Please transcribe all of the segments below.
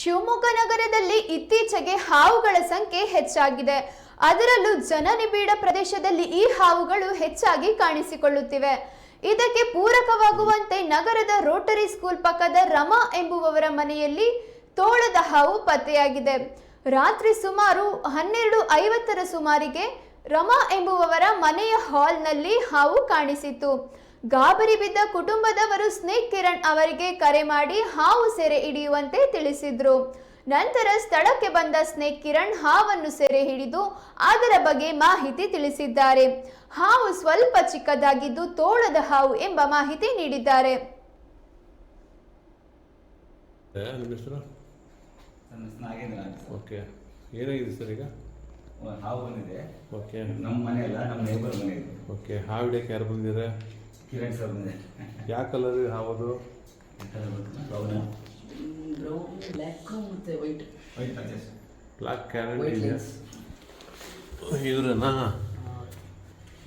ಶಿವಮೊಗ್ಗ ನಗರದಲ್ಲಿ ಇತ್ತೀಚೆಗೆ ಹಾವುಗಳ ಸಂಖ್ಯೆ ಹೆಚ್ಚಾಗಿದೆ. ಅದರಲ್ಲೂ ಜನನಿಬಿಡ ಪ್ರದೇಶದಲ್ಲಿ ಈ ಹಾವುಗಳು ಹೆಚ್ಚಾಗಿ ಕಾಣಿಸಿಕೊಳ್ಳುತ್ತಿವೆ. ಇದಕ್ಕೆ ಪೂರಕವಾಗುವಂತೆ ನಗರದ ರೋಟರಿ ಸ್ಕೂಲ್ ಪಕ್ಕದ ರಮಾ ಎಂಬುವವರ ಮನೆಯಲ್ಲಿ ತೋಳದ ಹಾವು ಪತ್ತೆಯಾಗಿದೆ. ರಾತ್ರಿ ಸುಮಾರು ಹನ್ನೆರಡು ಐವತ್ತರ ಸುಮಾರಿಗೆ ರಮಾ ಎಂಬುವವರ ಮನೆಯ ಹಾಲ್ನಲ್ಲಿ ಹಾವು ಕಾಣಿಸಿತು ಗಾಬರಿ ಬಿದ್ದ ಕುಟುಂಬದವರು ಸ್ನೇಕ್ ಕಿರಣ್ ಅವರಿಗೆ ಕರೆ ಮಾಡಿ ಹಾವು ಸೆರೆ ಹಿಡಿಯುವಂತೆ ತಿಳಿಸಿದ್ರು. ನಂತರ ಸ್ಥಳಕ್ಕೆ ಬಂದ ಸ್ನೇಕ್ ಕಿರಣ್ ಹಾವನ್ನು ಸೆರೆ ಹಿಡಿದು ಅದರ ಬಗ್ಗೆ ಮಾಹಿತಿ ತಿಳಿಸಿದ್ದಾರೆ. ಹಾವು ಸ್ವಲ್ಪ ಚಿಕ್ಕದಾಗಿದ್ದು ತೋಳದ ಹಾವು ಎಂಬ ಮಾಹಿತಿ ನೀಡಿದ್ದಾರೆ. ಓಕೆ. ಏನಾಗಿದೆ ಸರ್ ಈಗ? ಹಾವು ಬಂದಿದೆ. ಓಕೆ. ನಮ್ಮ ಮನೆ ಅಲ್ಲ ನಮ್ಮ ನೇಬರ್ ಮನೆ ಇದು. ಓಕೆ. ಹಾವು ಹಿಡಿಯಕ್ಕೆ ಯಾರು ಬಂದಿದ್ದಾರೆ? ಕಿರಣ್ ಸರ್ ಬಂದೆ ಯಾವ ಕಲರ್ ಯಾವುದು ಬ್ರೌನ್ ಬ್ರೌನ್ ಬ್ಲ್ಯಾಕ್ ಮತ್ತೆ white white purchase black carrot ಇದೆ. ಲೆನ್ಸ್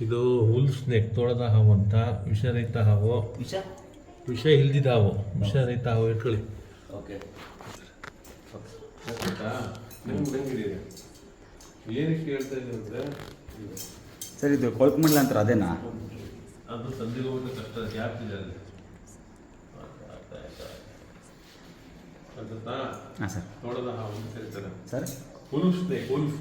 ಇದು ಹುಲ್ ಸ್ನೇಕ್ ತೋಳದ ಹಾವು ಅಂತ ವಿಷರಹಿತ ಹಾವು. ವಿಷ? ವಿಷ ಇಲ್ದಿದ ಹಾವು. ವಿಷರಹಿತ ಹಾವು ಇಟ್ಕೊಳ್ಳಿ ಓಕೆ. ನಿಮ್ಗೆ ಹೆಂಗಿದೆ? ಏನಕ್ಕೆ ಹೇಳ್ತಾ ಅಂದರೆ ಸರ್ ಇದು ಕೊಳ್ಕುಮಂಡ್ಲ ಅಂತಾರೆ ಅದೇನಾ? ಅದು ಸಂಧಿಗೆ ಹೋಗೋದು ಕಷ್ಟ ಜಾಸ್ತಿ ಇದೆ ಅಲ್ಲಿ. ಹಾಂ ಸರ್. ತೋಳದ ಹಾವು ಅಂತ ಕರೀತಾರೆ ಸರ್? ಉಲ್ಫ್ ಸ್ನೇಕ್ ಉಲ್ಫ್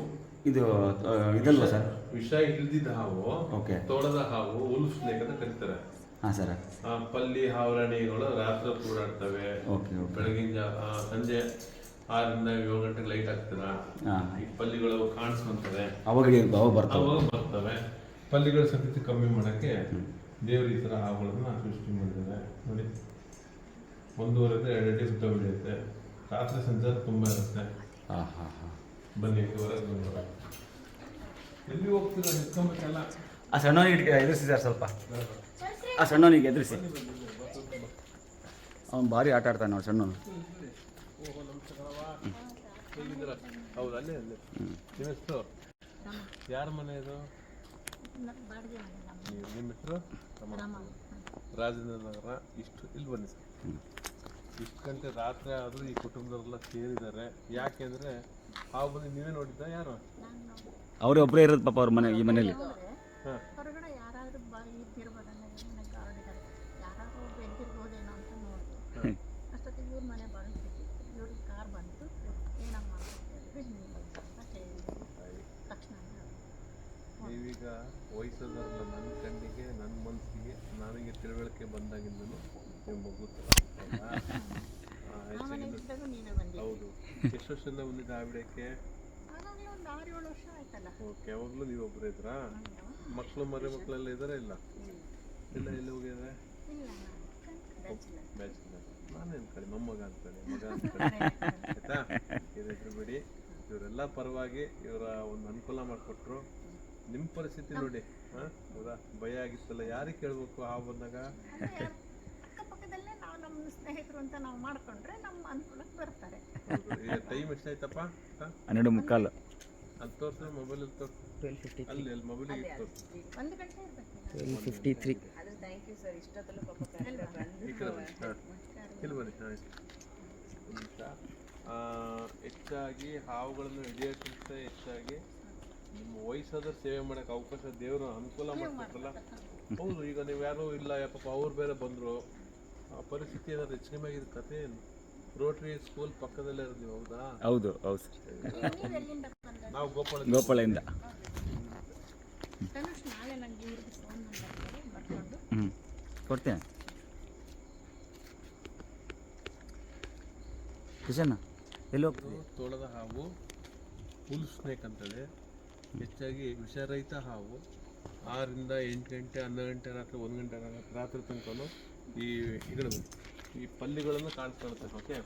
ಇದು ಇದಲ್ಲ ಇದಲ್ವಾ ಸರ್? ವಿಷ ಇಲ್ದಿದ್ದ ಹಾವು ಓಕೆ. ತೋಳದ ಹಾವು ಉಲ್ಫ್ ಸ್ನೇಕ್ ಅಂತ ಕರೀತಾರೆ. ಹಾಂ ಸರ್. ಆ ಪಲ್ಲಿ ಹಾವರಾಣಿಗಳು ರಾತ್ರಿ ಓಡಾಡ್ತವೆ. ಓಕೆ ಬೆಳಗಿನ ಸಂಜೆ ಆರರಿಂದ ಏಳು ಗಂಟೆಗೆ ಲೈಟ್ ಹಾಕ್ತೀರಾ? ಹಾಂ. ಈ ಪಲ್ಲಿಗಳು ಕಾಣಿಸ್ಕೊಂತವೆ. ಅವಾಗ ಅವಾಗ ಬರ್ತವೆ. ಪಲ್ಲಿಗಳ ಸಂತತಿ ಕಮ್ಮಿ ಮಾಡೋಕ್ಕೆ ದೇವರು ಈ ಥರ ಹಾವುಗಳನ್ನ ಸೃಷ್ಟಿ ಮಾಡಿದ್ದಾರೆ. ನೋಡಿ ಒಂದೂವರೆಯಿಂದ ಎರಡು ಅಡಿ ಸುತ್ತ ಬೆಳೆಯುತ್ತೆ. ರಾತ್ರಿ ಸಂಚಾರ ತುಂಬ ಇರುತ್ತೆ. ಬನ್ನಿ ಹೊರಗೆ ಬಂದವರು ಎಲ್ಲಿ ಹೋಗ್ತೀರಾ? ನಿತ್ಕೊಬೇಕಲ್ಲ. ಆ ಸಣ್ಣವನಿಗೆ ಎದುರಿಸಿ ಸರ್ ಸ್ವಲ್ಪ. ಆ ಸಣ್ಣವನಿಗೆ ಎದುರಿಸಿ. ಅವ್ನು ಭಾರಿ ಆಟ ಆಡ್ತಾನೆ ನೋಡಿ ಸಣ್ಣವನು. ಹೌದು ಅಲ್ಲೇ ಅಲ್ಲೇ. ಯಾರ ಮನೆ ಇದು? ನಿಮ್ಮ ಹೆಸರು? ರಾಜೇಂದ್ರ ನಗರ ಇಷ್ಟು ಇಲ್ಲಿ ಬನ್ನಿ ಸರ್. ಇಷ್ಟು ಗಂಟೆ ರಾತ್ರಿ ಆದರೂ ಈ ಕುಟುಂಬದವರೆಲ್ಲ ಸೇರಿದ್ದಾರೆ. ಯಾಕೆಂದ್ರೆ ಆ ಬಂದು ನೀವೇ ನೋಡಿದ್ದ ಯಾರು? ಅವರೇ ಒಬ್ಬರೇ ಇರೋದು ಪಾಪ ಅವ್ರ ಮನೆ ಈ ಮನೆಯಲ್ಲಿ. ಹಾಂ. ಹೊರಗಡೆ ಯಾರಾದರೂ ಇದ್ದಿರ್ಬೋದನ್ನ ಅಂತ ಅಷ್ಟೊತ್ತಿಗೆ ಇವ್ರ ಮನೆ ಇವ್ರಿಗೆ ಕಾರ್ ಬಂತು. ಏನಮ್ಮ ಅಂತ ಹೇಳಿದ್ರೆ ಹಿಂಗೆ ಅಂತ ಹೇಳಿದ್ರು ತಕ್ಷಣ ನೀವೀಗ ವಯಸ್ಸದವರಲ್ಲ ನನ್ನ ಕಣ್ಣಿಗೆ ನನ್ನ ಮನಸ್ಸಿಗೆ ನನಗೆ ತಿಳುವಳಿಕೆ ಬಂದಾಗಿಂದನು ನಿಮ್ಮ ಮಗು ಹೌದು? ಎಷ್ಟು ವರ್ಷದಿಂದ ಬಂದಿದ್ದ ಆವಿಡಕ್ಕೆ? ಓಕೆ ಯಾವಾಗಲೂ ನೀವು ಒಬ್ಬರೇ ಇದ್ರಾ? ಮಕ್ಕಳು ಮರಿ ಮಕ್ಕಳೆಲ್ಲ ಇದಾರೆ ಇಲ್ಲ? ಇಲ್ಲ. ಎಲ್ಲಿ ಹೋಗಿದ್ದಾರೆ ಇಲ್ಲ ಬ್ಯಾಚುಲರ್. ನಾನು ಅನ್ಕೊಳ್ಳಿ ಮೊಮ್ಮಗ ಅನ್ಕೊಳ್ಳಿ ಮಗ ಅನ್ಕೊಳ್ಳಿ ಆಯ್ತಾ? ಇದ್ರು ಬಿಡಿ. ಇವರೆಲ್ಲ ಪರವಾಗಿ ಇವರ ಒಂದು ಅನುಕೂಲ ಮಾಡಿಕೊಟ್ರು. ನಿಮ್ಮ ಪರಿಸ್ಥಿತಿ ನೋಡಿ. ಹಾಂ? ಹೌದಾ ಭಯ ಆಗಿತ್ತಲ್ಲ ಯಾರಿಗೆ ಕೇಳಬೇಕು ಆ ಬಂದಾಗ? ಅಕ್ಕಪಕ್ಕದಲ್ಲೇ ನಾವು ನಮ್ಮ ಸ್ನೇಹಿತರು ಅಂತ ನಾವು ಮಾಡ್ಕೊಂಡ್ರೆ ನಮ್ಮ ಅನುಕೂಲಕ್ಕೆ ಬರ್ತಾರೆ. ಟೈಮ್ ಎಷ್ಟಾಯ್ತಪ್ಪ? ಹಾಂ? ಹನ್ನೆರಡು ಮುಕ್ಕಾಲು. ಅಲ್ಲಿ ತೋರಿಸಿ ಮೊಬೈಲ್ ತೋರಿಸಿ. ಟ್ವೆಲ್ ಫಿಫ್ಟಿ ಅಲ್ಲಿ ಅಲ್ಲಿ ಮೊಬೈಲಿಗೆ ತೋರಿಸಿ. ಒಂದು ಗಂಟೆ ಇರ್ಬೇಕು ಟ್ವೆಲ್ ಫಿಫ್ಟಿ ತ್ರೀ ಈ ಕಡೆ ಬನ್ನಿ. ಹಾಂ. ಇಲ್ಲಿ ಬನ್ನಿ. ಹಾಂ ಹೆಚ್ಚಾಗಿ ಹಾವುಗಳನ್ನು ಹಿಡಿಯೋಕ್ಕಿಂತ ಹೆಚ್ಚಾಗಿ? ನಿಮ್ಮ ವಯಸ್ಸಾದ್ರೆ ಸೇವೆ ಮಾಡಕ್ಕೆ ಅವಕಾಶ ದೇವರು ಅನುಕೂಲ ಮಾಡ್ತಾರಲ್ಲ ಹೌದು ಈಗ ನೀವು ಯಾರು ಇಲ್ಲ ಪಾಪ ಅವ್ರು ಬೇರೆ ಬಂದರು ಆ ಪರಿಸ್ಥಿತಿ ಏನಾದ್ರು ಹೆಚ್ಚು ಕಮ್ಮಿ ಕಥೆ ಕತೆ ಏನು? ರೋಟರಿ ಸ್ಕೂಲ್ ಪಕ್ಕದಲ್ಲೇ ಇರೋದು ನೀವು ಹೌದಾ? ಹೌದು ಹೌದು ಸರ್. ನೀವು ಗೋಪಾಳ ಬರ್ಕೊಂಡು. ಹ್ಞೂ ಕೊಡ್ತೇನೆ. ಕಿಶನ್ ಎಲ್ಲಿ ಹೋಗ್ತೀವಿ ತೋಳದ ಹಾವು ಹುಲ್ ಸ್ನೇಕ್ ಅಂತೇಳಿ. ಹೆಚ್ಚಾಗಿ ವಿಷರಹಿತ ಹಾವು ಆರರಿಂದ ಎಂಟು ಗಂಟೆ ಹನ್ನೊಂದು ಗಂಟೆ ರಾತ್ರಿ ಒಂದು ಗಂಟೆ ರಾತ್ರಿ ತನಕ ಈ ಇಗಳು ಈ ಪಲ್ಲಿಗಳನ್ನು ಕಾಣಿಸ್ಕೊಳುತ್ತೆ ಓಕೆ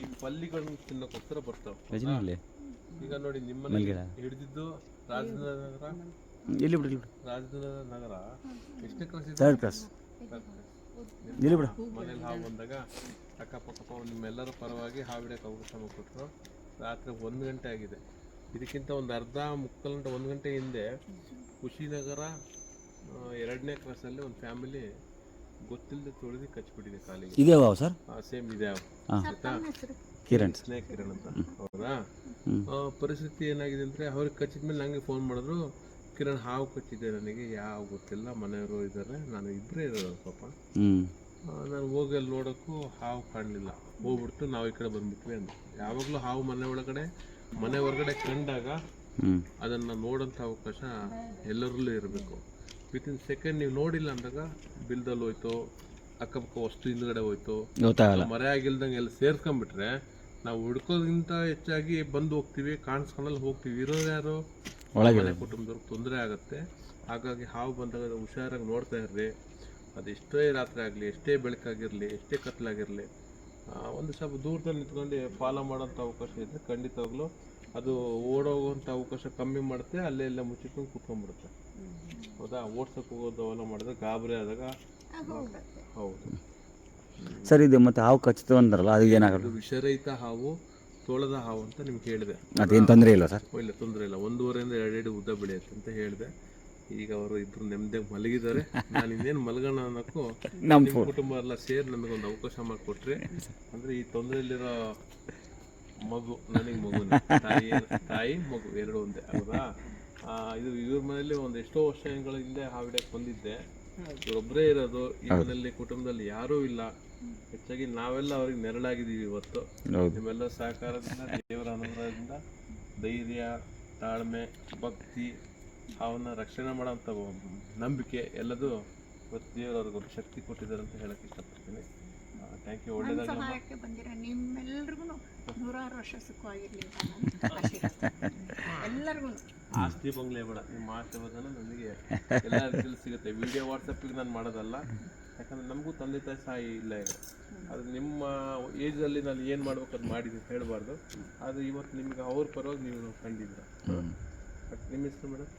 ಈ ಪಲ್ಲಿಗಳನ್ನು ತಿನ್ನೋಕ್ಕೋಸ್ಕರ ಬರ್ತಾವೆ. ಈಗ ನೋಡಿ ನಿಮ್ಮನ್ನ. ಹಿಡಿದಿದ್ದು ರಾಜನಗರ ನಗರ ಇಲ್ಲಿ ಬಿಡು ರಾಜೇಂದ್ರ ನಗರ? ಎಷ್ಟನೇ ಕ್ಲಾಸ್ ಥರ್ಡ್ ಕ್ಲಾಸ್ ಇಲ್ಲಿ ಬಿಡು. ಮನೇಲಿ ಹಾವು ಬಂದಾಗ ಅಕ್ಕಪಕ್ಕ ನಿಮ್ಮೆಲ್ಲರ ಪರವಾಗಿ ಹಾವು ಹಿಡಿಯೋಕೆ ಅವಕಾಶ ಕೊಟ್ಟರು ರಾತ್ರಿ ಒಂದು ಗಂಟೆ ಆಗಿದೆ. ಇದಕ್ಕಿಂತ ಒಂದು ಅರ್ಧ ಮುಕ್ಕಾಲು ಗಂಟೆ ಒಂದು ಗಂಟೆ ಹಿಂದೆ ಕುಶಿನಗರ ಎರಡನೇ ಕ್ರಾಸಲ್ಲಿ ಒಂದು ಫ್ಯಾಮಿಲಿ ಗೊತ್ತಿಲ್ಲದೆ ತೊಳೆದು ಕಚ್ಬಿಟ್ಟಿದೆ ಕಾಲಿಗೆ. ಇದೇ ಸರ್ ಸೇಮ್ ಇದೆ. ಆಯ್ತಾ? ಕಿರಣ್ ಸ್ನೇಹ ಕಿರಣ್ ಅಂತ. ಹೌದಾ? ಪರಿಸ್ಥಿತಿ ಏನಾಗಿದೆ ಅಂದರೆ ಅವ್ರಿಗೆ ಕಚ್ಚಿದ ಮೇಲೆ ನನಗೆ ಫೋನ್ ಮಾಡಿದ್ರು ಕಿರಣ್ ಹಾವು ಕಚ್ಚಿದೆ ನನಗೆ? ಯಾವ ಗೊತ್ತಿಲ್ಲ ಮನೆಯವರು ಇದ್ದಾರೆ ನಾನು ಇಬ್ಬರೇ ಇರೋದು ಪಾಪ. ನಾನು ಹೋಗಿ ಅಲ್ಲಿ ನೋಡೋಕ್ಕೂ ಹಾವು ಕಾಣಲಿಲ್ಲ. ಹೋಗ್ಬಿಟ್ಟು ನಾವು ಈ ಕಡೆ ಬಂದ್ಬಿಟ್ವಿ ಅಂತ ಯಾವಾಗಲೂ ಹಾವು ಮನೆ ಒಳಗಡೆ ಮನೆ ಹೊರಗಡೆ ಕಂಡಾಗ ಅದನ್ನು ನೋಡೋಂಥ ಅವಕಾಶ ಎಲ್ಲರಲ್ಲೂ ಇರಬೇಕು. ವಿತಿನ್ ಸೆಕೆಂಡ್ ನೀವು ನೋಡಿಲ್ಲ ಅಂದಾಗ ಬಿಲ್ದಲ್ಲಿ ಹೋಯ್ತು ಅಕ್ಕಪಕ್ಕ ವಸ್ತು ಹಿಂದ್ಗಡೆ ಹೋಯ್ತು ಮರೆ ಆಗಿಲ್ದಂಗೆ ಎಲ್ಲ ಸೇರ್ಕೊಂಡ್ಬಿಟ್ರೆ ನಾವು ಹುಡ್ಕೋದ್ಕಿಂತ ಹೆಚ್ಚಾಗಿ ಬಂದು ಹೋಗ್ತೀವಿ ಕಾಣಿಸ್ಕೊಂಡಲ್ಲಿ ಹೋಗ್ತೀವಿ. ಇರೋರು ಯಾರು? ಒಳಗೆ ಮನೆ ಕುಟುಂಬದವ್ರಿಗೆ ತೊಂದರೆ ಆಗುತ್ತೆ. ಹಾಗಾಗಿ ಹಾವು ಬಂದಾಗ ಹುಷಾರಾಗಿ ನೋಡ್ತಾ ಇರ್ರಿ. ಅದು ಎಷ್ಟೇ ರಾತ್ರಿ ಆಗಲಿ ಎಷ್ಟೇ ಬೆಳಕಾಗಿರಲಿ ಎಷ್ಟೇ ಕತ್ಲಾಗಿರಲಿ ಒಂದು ಸ್ವಲ್ಪ ದೂರದಲ್ಲಿ ನಿಂತ್ಕೊಂಡು ಫಾಲೋ ಮಾಡೋಂಥ ಅವಕಾಶ ಇದೆ ಖಂಡಿತವಾಗ್ಲೂ ಅದು ಓಡೋಗುವಂಥ ಅವಕಾಶ ಕಮ್ಮಿ ಮಾಡುತ್ತೆ ಅಲ್ಲೇ ಇಲ್ಲೇ ಮುಚ್ಚಿಕೊಂಡು ಕುತ್ಕೊಂಡ್ಬಿಡುತ್ತೆ. ಹೌದಾ? ಓಡ್ಸಕ್ಕೆ ಹೋಗೋದು ಅವೆಲ್ಲ ಮಾಡಿದ್ರೆ ಗಾಬರಿ ಆದಾಗ ಹೌದು. ಸರಿ ಇದು ಮತ್ತೆ ಹಾವು ಕಚ್ಚಿತು ಅಂದ್ರಲ್ಲ ಅದು ಏನಾಗಲ್ಲ? ಇದು ವಿಷರಹಿತ ಹಾವು ತೋಳದ ಹಾವು ಅಂತ ನಿಮ್ಗೆ ಹೇಳಿದೆ. ಅದೇನು ತೊಂದರೆ ಇಲ್ಲ ಸರ್? ಇಲ್ಲ ತೊಂದರೆ ಇಲ್ಲ. ಒಂದೂವರೆಯಿಂದ ಎರಡೆರಡು ಉದ್ದ ಬೆಳೆಯುತ್ತೆ ಅಂತ ಹೇಳಿದೆ. ಈಗ ಅವರು ಇಬ್ರು ನೆಮ್ಮದಿಯಾಗಿ ಮಲಗಿದ್ದಾರೆ. ನಾನು ಇನ್ನೇನು ಮಲಗೋಣ ಅನ್ನೋಕ್ಕೂ ನಮ್ಮ ಕುಟುಂಬ ಎಲ್ಲ ಸೇರಿ ನಮಗೊಂದು ಅವಕಾಶ ಮಾಡಿಕೊಟ್ರಿ. ಅಂದ್ರೆ ಈ ತೊಂದರೆಯಲ್ಲಿರೋ ಮಗು ನನಗೆ ಮಗು ತಾಯಿ ತಾಯಿ ಮಗು ಎರಡು ಒಂದೇ ಹೌದಾ ಇದು ಇವ್ರ ಮನೇಲಿ ಒಂದು ಎಷ್ಟೋ ವರ್ಷಗಳ ಹಿಂದೆ ಹಾವಿಡಕ್ಕೆ ಬಂದಿದ್ದೆ. ಇವರೊಬ್ಬರೇ ಇರೋದು ಈ ಮನೆಯಲ್ಲಿ ಕುಟುಂಬದಲ್ಲಿ ಯಾರೂ ಇಲ್ಲ. ಹೆಚ್ಚಾಗಿ ನಾವೆಲ್ಲ ಅವ್ರಿಗೆ ನೆರಳಾಗಿದ್ದೀವಿ ಇವತ್ತು. ನಿಮ್ಮೆಲ್ಲ ಸಹಕಾರದಿಂದ ದೇವರ ಅನುಗ್ರಹದಿಂದ ಧೈರ್ಯ ತಾಳ್ಮೆ ಭಕ್ತಿ ಅವನ್ನ ರಕ್ಷಣೆ ಮಾಡೋಂಥ ನಂಬಿಕೆ ಎಲ್ಲದೂ ಇವತ್ತು ದೇವರು ಅವ್ರಿಗೊಂದು ಶಕ್ತಿ ಕೊಟ್ಟಿದ್ದಾರೆ ಅಂತ ಹೇಳಕ್ ಇಷ್ಟಪಡ್ತೀನಿ. ಥ್ಯಾಂಕ್ ಯು ನನ್ನ ಬಂದಿರ. ನಿಮ್ಮೆಲ್ರಿಗೂ ನೂರಾರು ವರ್ಷ ಸುಖವಾಗಿರಲಿ ಎಲ್ಲರಿಗೂ. ಆಸ್ತಿ ಬಂಗ್ಲೆ ಬೇಡ. ನಿಮ್ಮ ಆಶೀರ್ವಾದನ ನನಗೆ ಎಲ್ಲ ರೀತಿಯಲ್ಲಿ ಸಿಗುತ್ತೆ. ವಿಡಿಯೋ ವಾಟ್ಸಪ್ಪಿಗೆ ನಾನು ಮಾಡೋದಲ್ಲ. ಯಾಕಂದ್ರೆ ನಮಗೂ ತಂದೆ ತಾಯಿ ಸಹಾಯ ಇಲ್ಲ ಈಗ ಅದು ನಿಮ್ಮ ಏಜಲ್ಲಿ ನಾನು ಏನು ಮಾಡ್ಬೇಕು ಅದು ಮಾಡಿದ್ದೀನಿ ಹೇಳಬಾರ್ದು. ಆದರೆ ಇವತ್ತು ನಿಮ್ಗೆ ಅವ್ರ ಪರವಾಗಿ ನೀವು ಕಂಡಿದ್ದೀರ? ನಿಮ್ಮ ಹೆಸರು ಮೇಡಮ್